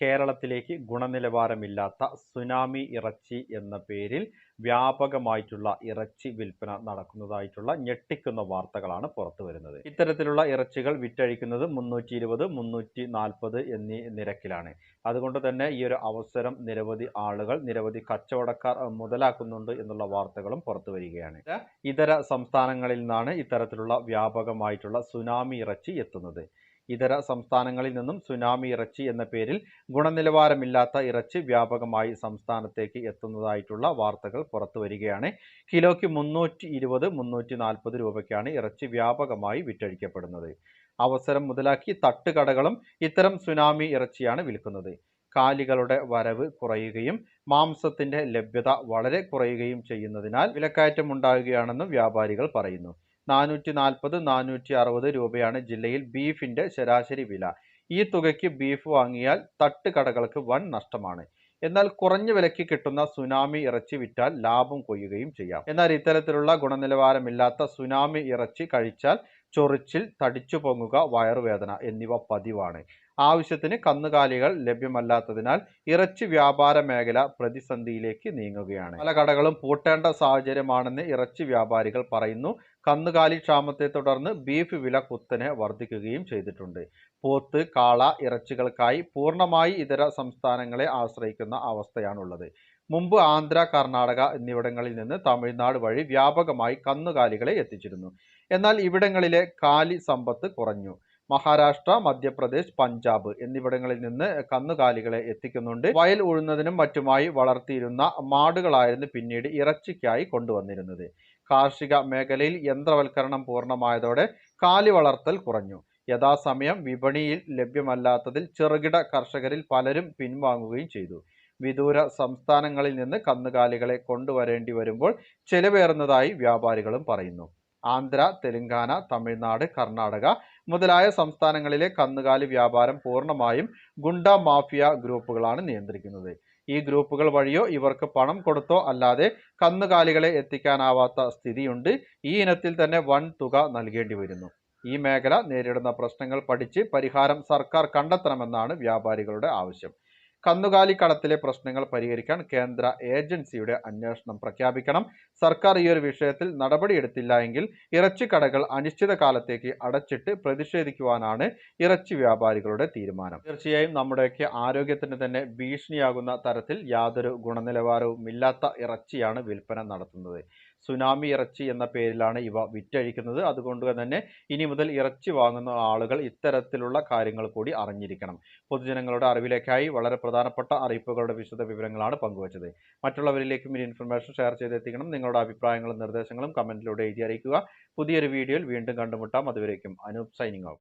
കേരളത്തിലേക്ക് ഗുണനിലവാരമില്ലാത്ത സുനാമി ഇറച്ചി എന്ന പേരിൽ വ്യാപകമായിട്ടുള്ള ഇറച്ചി വിൽപ്പന നടക്കുന്നതായിട്ടുള്ള ഞെട്ടിക്കുന്ന വാർത്തകളാണ് പുറത്തു വരുന്നത്. ഇത്തരത്തിലുള്ള ഇറച്ചികൾ വിറ്റഴിക്കുന്നത് മുന്നൂറ്റി ഇരുപത് മുന്നൂറ്റി നാൽപ്പത് എന്നീ നിരക്കിലാണ്. അതുകൊണ്ട് തന്നെ ഈ ഒരു അവസരം നിരവധി ആളുകൾ നിരവധി കച്ചവടക്കാർ മുതലാക്കുന്നുണ്ട് എന്നുള്ള വാർത്തകളും പുറത്തു വരികയാണ്. ഇതര സംസ്ഥാനങ്ങളിൽ നിന്നാണ് ഇത്തരത്തിലുള്ള വ്യാപകമായിട്ടുള്ള സുനാമി ഇറച്ചി എത്തുന്നത്. ഇതര സംസ്ഥാനങ്ങളിൽ നിന്നും സുനാമി ഇറച്ചി എന്ന പേരിൽ ഗുണനിലവാരമില്ലാത്ത ഇറച്ചി വ്യാപകമായി സംസ്ഥാനത്തേക്ക് എത്തുന്നതായിട്ടുള്ള വാർത്തകൾ പുറത്തു വരികയാണ്. കിലോയ്ക്ക് മുന്നൂറ്റി ഇരുപത് മുന്നൂറ്റി നാൽപ്പത് രൂപയ്ക്കാണ് ഇറച്ചി വ്യാപകമായി വിറ്റഴിക്കപ്പെടുന്നത്. അവസരം മുതലാക്കി തട്ടുകടകളും ഇത്തരം സുനാമി ഇറച്ചിയാണ് വിൽക്കുന്നത്. കാലികളുടെ വരവ് കുറയുകയും മാംസത്തിന്റെ ലഭ്യത വളരെ കുറയുകയും ചെയ്യുന്നതിനാൽ വിലക്കയറ്റം ഉണ്ടാകുകയാണെന്നും വ്യാപാരികൾ പറയുന്നു. നാനൂറ്റി നാൽപ്പത് നാനൂറ്റി അറുപത് രൂപയാണ് ജില്ലയിൽ ബീഫിന്റെ ശരാശരി വില. ഈ തുകയ്ക്ക് ബീഫ് വാങ്ങിയാൽ തട്ടുകടകൾക്ക് വൻ നഷ്ടമാണ്. എന്നാൽ കുറഞ്ഞ വിലയ്ക്ക് കിട്ടുന്ന സുനാമി ഇറച്ചി വിറ്റാൽ ലാഭം കൊയ്യുകയും ചെയ്യാം. എന്നാൽ ഇത്തരത്തിലുള്ള ഗുണനിലവാരമില്ലാത്ത സുനാമി ഇറച്ചി കഴിച്ചാൽ ചൊറിച്ചിൽ തടിച്ചു പൊങ്ങുക വയറുവേദന എന്നിവ പതിവാണ്. ആവശ്യത്തിന് കന്നുകാലികൾ ലഭ്യമല്ലാത്തതിനാൽ ഇറച്ചി വ്യാപാര മേഖല പ്രതിസന്ധിയിലേക്ക് നീങ്ങുകയാണ്. പല കടകളും പൂട്ടേണ്ട സാഹചര്യമാണെന്ന് ഇറച്ചി വ്യാപാരികൾ പറയുന്നു. കന്നുകാലി ക്ഷാമത്തെ തുടർന്ന് ബീഫ് വില കുത്തനെ വർദ്ധിക്കുകയും ചെയ്തിട്ടുണ്ട്. പോത്ത് കാള ഇറച്ചികൾക്കായി പൂർണമായി ഇതര സംസ്ഥാനങ്ങളെ ആശ്രയിക്കുന്ന അവസ്ഥയാണുള്ളത്. മുമ്പ് ആന്ധ്ര കർണാടക എന്നിവിടങ്ങളിൽ നിന്ന് തമിഴ്നാട് വഴി വ്യാപകമായി കന്നുകാലികളെ എത്തിച്ചിരുന്നു. എന്നാൽ ഇവിടങ്ങളിലെ കാലി സമ്പത്ത് കുറഞ്ഞു. മഹാരാഷ്ട്ര മധ്യപ്രദേശ് പഞ്ചാബ് എന്നിവിടങ്ങളിൽ നിന്ന് കന്നുകാലികളെ എത്തിക്കുന്നുണ്ട്. വയൽ ഉഴുന്നതിനും മറ്റുമായി വളർത്തിയിരുന്ന മാടുകളായിരുന്നു പിന്നീട് ഇറച്ചിക്കായി കൊണ്ടുവന്നിരുന്നത്. കാർഷിക മേഖലയിൽ യന്ത്രവൽക്കരണം പൂർണമായതോടെ കാലി വളർത്തൽ കുറഞ്ഞു. യഥാസമയം വിപണിയിൽ ലഭ്യമല്ലാത്തതിൽ ചെറുകിട കർഷകരിൽ പലരും പിൻവാങ്ങുകയും ചെയ്തു. വിദൂര സംസ്ഥാനങ്ങളിൽ നിന്ന് കന്നുകാലികളെ കൊണ്ടുവരേണ്ടി വരുമ്പോൾ ചെലവേറുന്നതായി വ്യാപാരികളും പറയുന്നു. ആന്ധ്ര തെലുങ്കാന തമിഴ്നാട് കർണാടക മുതലായ സംസ്ഥാനങ്ങളിലെ കന്നുകാലി വ്യാപാരം പൂർണമായും ഗുണ്ട മാഫിയ ഗ്രൂപ്പുകളാണ് നിയന്ത്രിക്കുന്നത്. ഈ ഗ്രൂപ്പുകൾ വഴിയോ ഇവർക്ക് പണം കൊടുത്തോ അല്ലാതെ കന്നുകാലികളെ എത്തിക്കാനാവാത്ത സ്ഥിതിയുണ്ട്. ഈ ഇനത്തിൽ തന്നെ വൻ തുക നൽകേണ്ടി വരുന്നു. ഈ മേഖല നേരിടുന്ന പ്രശ്നങ്ങൾ പഠിച്ച് പരിഹാരം സർക്കാർ കണ്ടെത്തണമെന്നാണ് വ്യാപാരികളുടെ ആവശ്യം. കന്നുകാലി കടത്തിലെ പ്രശ്നങ്ങൾ പരിഹരിക്കാൻ കേന്ദ്ര ഏജൻസിയുടെ അന്വേഷണം പ്രഖ്യാപിക്കണം. സർക്കാർ ഈ ഒരു വിഷയത്തിൽ നടപടിയെടുത്തില്ല എങ്കിൽ ഇറച്ചിക്കടകൾ അനിശ്ചിതകാലത്തേക്ക് അടച്ചിട്ട് പ്രതിഷേധിക്കുവാനാണ് ഇറച്ചി വ്യാപാരികളുടെ തീരുമാനം. തീർച്ചയായും നമ്മുടെയൊക്കെ ആരോഗ്യത്തിന് തന്നെ ഭീഷണിയാകുന്ന തരത്തിൽ യാതൊരു ഗുണനിലവാരവും ഇല്ലാത്ത ഇറച്ചിയാണ് വിൽപ്പന നടത്തുന്നത്. സുനാമി ഇറച്ചി എന്ന പേരിലാണ് ഇവ വിറ്റഴിക്കുന്നത്. അതുകൊണ്ട് തന്നെ ഇനി മുതൽ ഇറച്ചി വാങ്ങുന്ന ആളുകൾ ഇത്തരത്തിലുള്ള കാര്യങ്ങൾ കൂടി അറിഞ്ഞിരിക്കണം. പൊതുജനങ്ങളുടെ അറിവിലേക്കായി വളരെ പ്രധാനപ്പെട്ട അറിയിപ്പുകളുടെ വിശദ വിവരങ്ങളാണ് പങ്കുവച്ചത്. മറ്റുള്ളവരിലേക്കും ഈ ഇൻഫർമേഷൻ ഷെയർ ചെയ്തെത്തിക്കണം. നിങ്ങളുടെ അഭിപ്രായങ്ങളും നിർദ്ദേശങ്ങളും കമന്റിലൂടെ എഴുതി അറിയിക്കുക. പുതിയൊരു വീഡിയോയിൽ വീണ്ടും കണ്ടുമുട്ടാം. അതുവരേക്കും അനൂപ് സൈനിങ് ഔട്ട്